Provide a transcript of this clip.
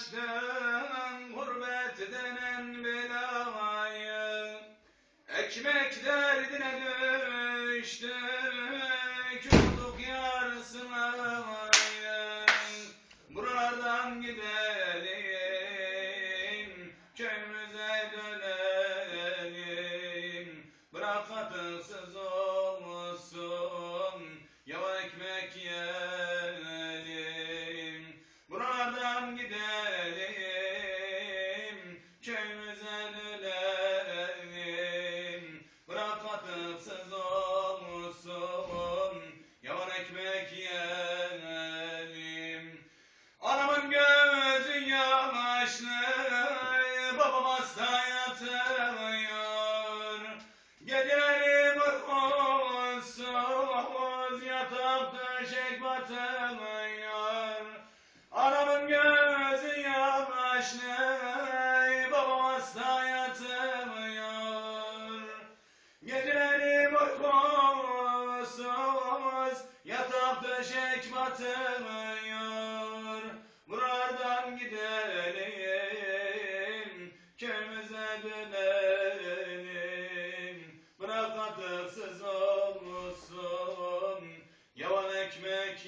açtın gurbet denen belayı. Ekmek derdine düştük olduk yar sınavı Buralardan gidelim köyümüze dönelim. Bırak katıksız olsun olmazsa yatılıyor. Geceleri uykusuz yatıp döşek batılıyor. Anamın gözü yamaçlı babamazsa yatılıyor. Geceleri uykusuz yatıp döşek batılıyor. gülerim Bırak katıksız olmuşsun. Yavan ekmek